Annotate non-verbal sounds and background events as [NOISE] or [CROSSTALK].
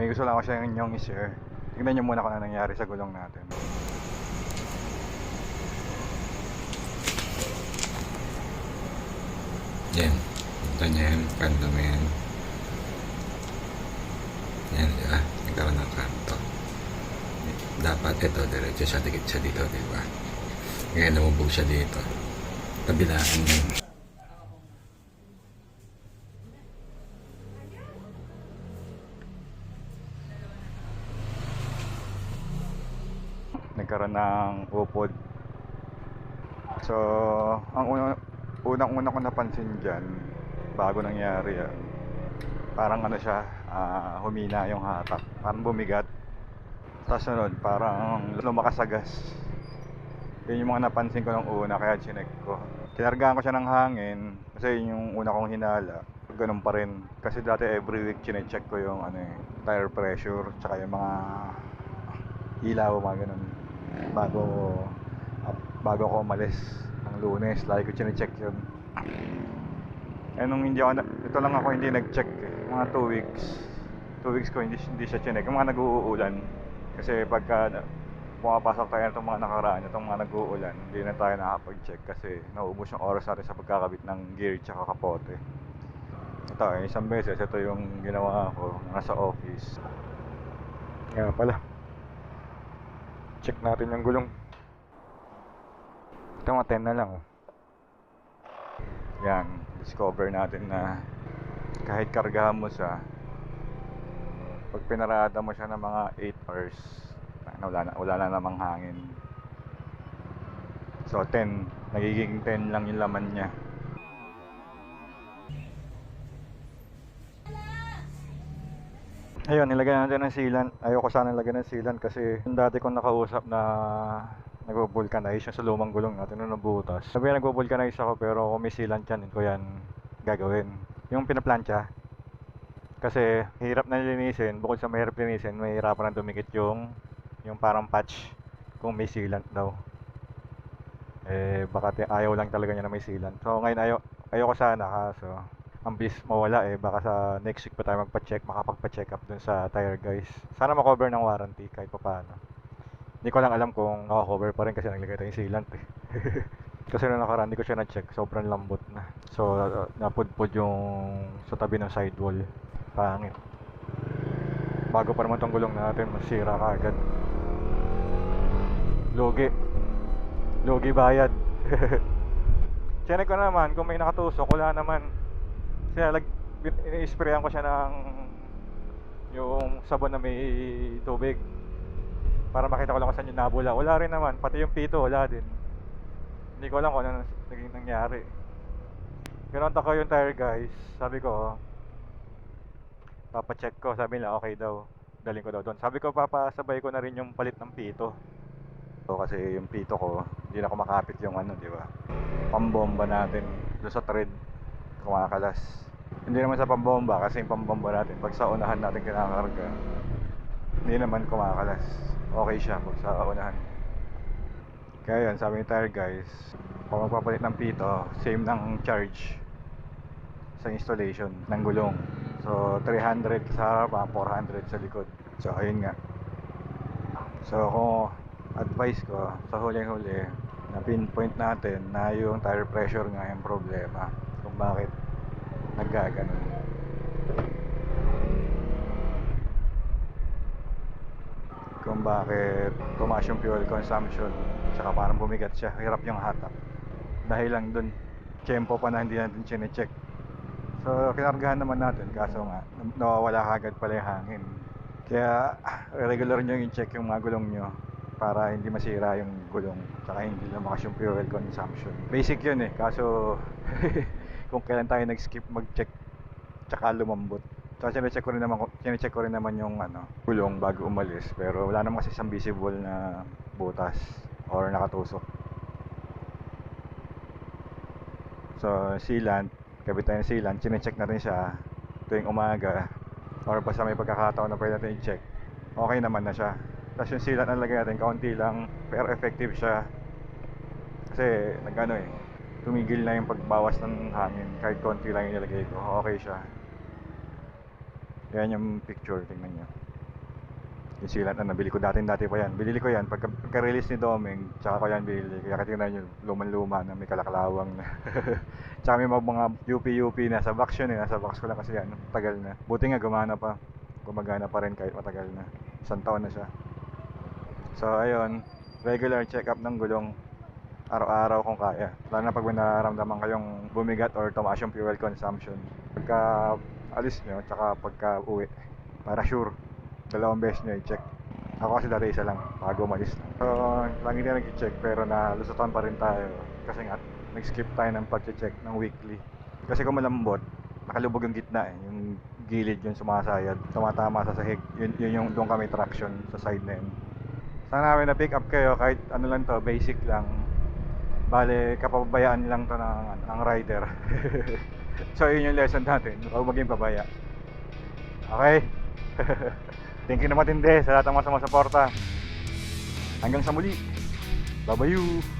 May gusto lang ako siya inyong i-share. Tingnan nyo muna kung ano nangyari sa gulong natin. Yan. Ito niya yan. Kanto mo yan. Yan, di ba? Nagkaroon ng kanto. Dapat ito, diretso siya, dikit siya dito, di ba? Ngayon, namubog siya dito. Kabilaan yun. Upod. So, ang una, unang-una ko napansin dyan, bago nangyari yan, parang ano siya, ah, humina yung hatak. Parang bumigat. Sa sunod, parang lumakasagas. Yun yung mga napansin ko nung una, kaya chinek ko. Kinargahan ko siya ng hangin, kasi yun yung una kong hinala. Ganun pa rin. Kasi dati every week chinecheck ko yung ano eh, tire pressure, tsaka yung mga ilaw, mga ganun. Bago, ah, bago ako umalis ng lunes, lagi ko chinecheck yun. Eh nung hindi ako, ito lang ako hindi nag-check eh. Mga 2 weeks. 2 weeks ko hindi, hindi siya chinek. Yung mga nag-uulan. Kasi pagka pumapasok tayo itong mga nakaraan, itong mga nag-uulan, hindi na tayo nakapag-check kasi nauubos yung oras natin sa pagkakabit ng gear tsaka kapote. Ito eh, isang beses, ito yung ginawa ko nasa office. Kaya pala. Check natin yung gulong. Ito mga 10 na lang oh. Yan, discover natin na kahit kargahan mo siya, pag pinarada mo siya ng mga 8 hours, wala na, wala na namang hangin. So 10, nagiging 10 lang yung laman niya. Ayun, nilagay natin ng sealant. Ayoko sana nilagyan ng sealant kasi yung dati kong nakausap na nagvo-vulcanize yung sa lumang gulong natin nung nabutas. Sabi nagvo-vulcanize ako pero kung may sealant yan, ko yan gagawin. Yung pinaplancha, kasi hirap na linisin, bukod sa mahirap linisin, may hirapan na dumikit yung yung parang patch kung may sealant daw. Eh, baka ayaw lang talaga niya na may sealant. So ngayon ayaw, ayoko sana kaso ang bis mawala eh. Baka sa next week pa tayo magpa-check makapagpa-check up dun sa tire guys. Sana makover ng warranty kahit pa paano hindi ko lang alam kung naka-cover pa rin kasi naglagay tayong sealant eh. [LAUGHS] Kasi nung nakaraan hindi ko siya na-check. Sobrang lambot na. So uh, napudpud yung sa tabi ng sidewall pangit. Bago pa naman tong gulong natin masira ka agad. Lugi. Lugi bayad. [LAUGHS] Chinek ko naman kung may nakatusok wala naman kaya lag ini-sprayan ko siya ng yung sabon na may tubig para makita ko lang kung saan yung nabula. Wala rin naman pati yung pito wala din. Hindi ko alam kung ano naging nangyari. Kinontak ko yung tire guys. Sabi ko papacheck ko. Sabi nila okay daw. Daling ko daw doon. Sabi ko papasabay ko na rin yung palit ng pito. So, kasi yung pito ko hindi na kumakapit yung ano di ba? Pambomba natin doon sa thread kumakalas. Hindi naman sa pambomba kasi yung pambomba natin pag sa unahan natin kinakarga hindi naman kumakalas. Okay siya pag sa unahan. Kaya yun sabi ni tire guys kung magpapalit ng pito same ng charge sa installation ng gulong. So 300 sa harapan 400 sa likod. So ayun nga. So kung advice ko sa huling huli na pinpoint natin na yung tire pressure nga yung problema bakit naggaganon kung bakit tumaas yung fuel consumption tsaka parang bumigat siya hirap yung hatak. Dahil lang dun tempo pa na hindi natin chinecheck. So kinargahan naman natin kaso nga nawawala kagad pala yung hangin. Kaya regular nyo yung check yung mga gulong nyo para hindi masira yung gulong tsaka hindi lumakas yung fuel consumption. Basic yun eh kaso [LAUGHS] kung kailan tayo nag-skip mag-check tsaka lumambot. So chinecheck ko rin naman chinecheck ko rin naman yung ano gulong bago umalis. Pero wala naman kasi isang visible na butas or nakatusok. So sealant kabit tayo ng sealant chinecheck natin siya tuwing umaga or basta may pagkakataon na pwede natin i-check okay naman na siya. Tapos yung sealant na lagay natin kaunti lang pero effective siya. Kasi nagano eh tumigil na yung pagbawas ng hangin kahit konti lang yung nilagay ko okay siya yan yung picture tingnan nyo Yung sealant na nabili ko dati-dati pa yan. Binili ko yan pagka, pagka-release ni Doming, tsaka ko yan binili. Kaya katingnan nyo, luman-luma na may kalaklawang na. [LAUGHS] tsaka may mga, mga UP-UP na sa box yun eh. Nasa box ko lang kasi yan. Tagal na. Buti nga gumana pa. Gumagana pa rin kahit matagal na. Isang taon na siya. So ayun, regular check-up ng gulong araw-araw kung kaya. Lalo na pag may nararamdaman kayong bumigat or tumaas yung fuel consumption. Pagka alis nyo, tsaka pagka uwi, para sure, dalawang beses nyo i-check. Ako kasi dati isa lang, bago umalis. So, lagi na nag-check pero nalusutan pa rin tayo. Kasi nga, nag-skip tayo ng pag-check ng weekly. Kasi kung malambot, nakalubog yung gitna eh. Yung gilid yung sumasayad, tumatama sa sahig. Yun, yun yung doon kami traction sa side na yun. Sana namin na pick up kayo kahit ano lang to, basic lang. Bale, kapabayaan lang to ng, ng rider. [LAUGHS] so yun yung lesson natin, huwag maging pabaya. Okay? [LAUGHS] Thank you na matindi sa lahat ng mga sumusuporta. Hanggang sa muli. Bye-bye!